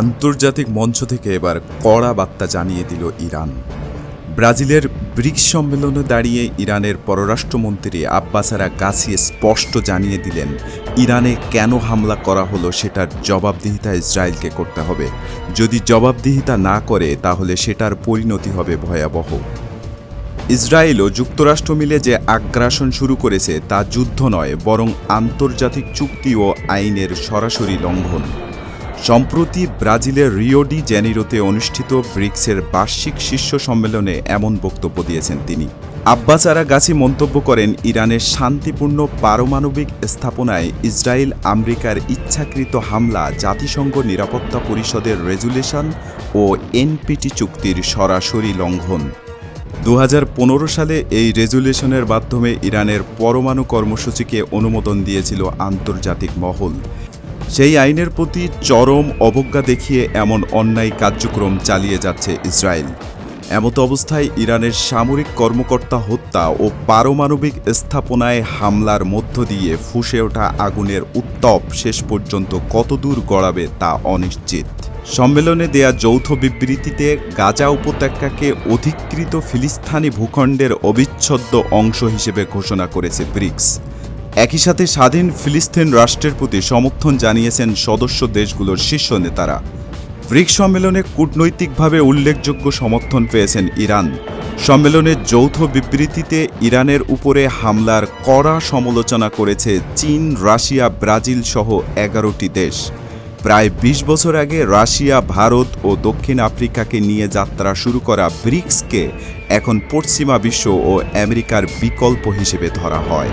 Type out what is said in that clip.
আন্তর্জাতিক মঞ্চ থেকে এবার কড়া বার্তা জানিয়ে দিল ইরান। ব্রাজিলের ব্রিক্স সম্মেলনে দাঁড়িয়ে ইরানের পররাষ্ট্রমন্ত্রী আব্বাসারা গাছি স্পষ্ট জানিয়ে দিলেন, ইরানে কেন হামলা করা হলো সেটার জবাবদিহিতা ইসরায়েলকে করতে হবে। যদি জবাবদিহিতা না করে, তাহলে সেটার পরিণতি হবে ভয়াবহ। ইসরায়েল ও যুক্তরাষ্ট্র মিলে যে আগ্রাসন শুরু করেছে, তা যুদ্ধ নয়, বরং আন্তর্জাতিক চুক্তি ও আইনের সরাসরি লঙ্ঘন। সম্প্রতি ব্রাজিলের রিও ডি জেনিরোতে অনুষ্ঠিত ব্রিক্সের বার্ষিক শীর্ষ সম্মেলনে এমন বক্তব্য দিয়েছেন তিনি। আব্বাসারা গাছি মন্তব্য করেন, ইরানের শান্তিপূর্ণ পারমাণবিক স্থাপনায় ইসরায়েল আমেরিকার ইচ্ছাকৃত হামলা, জাতিসংঘ নিরাপত্তা পরিষদের রেজুলেশন ও এনপিটি চুক্তির সরাসরি লঙ্ঘন। দু হাজার পনেরো সালে এই রেজুলেশনের মাধ্যমে ইরানের পরমাণু কর্মসূচিকে অনুমোদন দিয়েছিল আন্তর্জাতিক মহল। সেই আইনের প্রতি চরম অবজ্ঞা দেখিয়ে এমন অন্যায় কার্যক্রম চালিয়ে যাচ্ছে ইসরায়েল। এমত অবস্থায় ইরানের সামরিক কর্মকর্তা হত্যা ও পারমাণবিক স্থাপনায় হামলার মধ্য দিয়ে ফুসে ওঠা আগুনের উত্তপ শেষ পর্যন্ত কতদূর গড়াবে তা অনিশ্চিত। সম্মেলনে দেয়া যৌথ বিবৃতিতে গাজা উপত্যকাকে অধিকৃত ফিলিস্তানি ভূখণ্ডের অবিচ্ছেদ্য অংশ হিসেবে ঘোষণা করেছে ব্রিক্স। একই সাথে স্বাধীন ফিলিস্তিন রাষ্ট্রের প্রতি সমর্থন জানিয়েছেন সদস্য দেশগুলোর শীর্ষ নেতারা। ব্রিক্স সম্মেলনে কূটনৈতিকভাবে উল্লেখযোগ্য সমর্থন পেয়েছেন ইরান। সম্মেলনের যৌথ বিবৃতিতে ইরানের উপরে হামলার কড়া সমালোচনা করেছে চীন, রাশিয়া, ব্রাজিল সহ এগারোটি দেশ। প্রায় ২০ বছর আগে রাশিয়া, ভারত ও দক্ষিণ আফ্রিকাকে নিয়ে যাত্রা শুরু করা ব্রিক্সকে এখন পশ্চিমা বিশ্ব ও আমেরিকার বিকল্প হিসেবে ধরা হয়।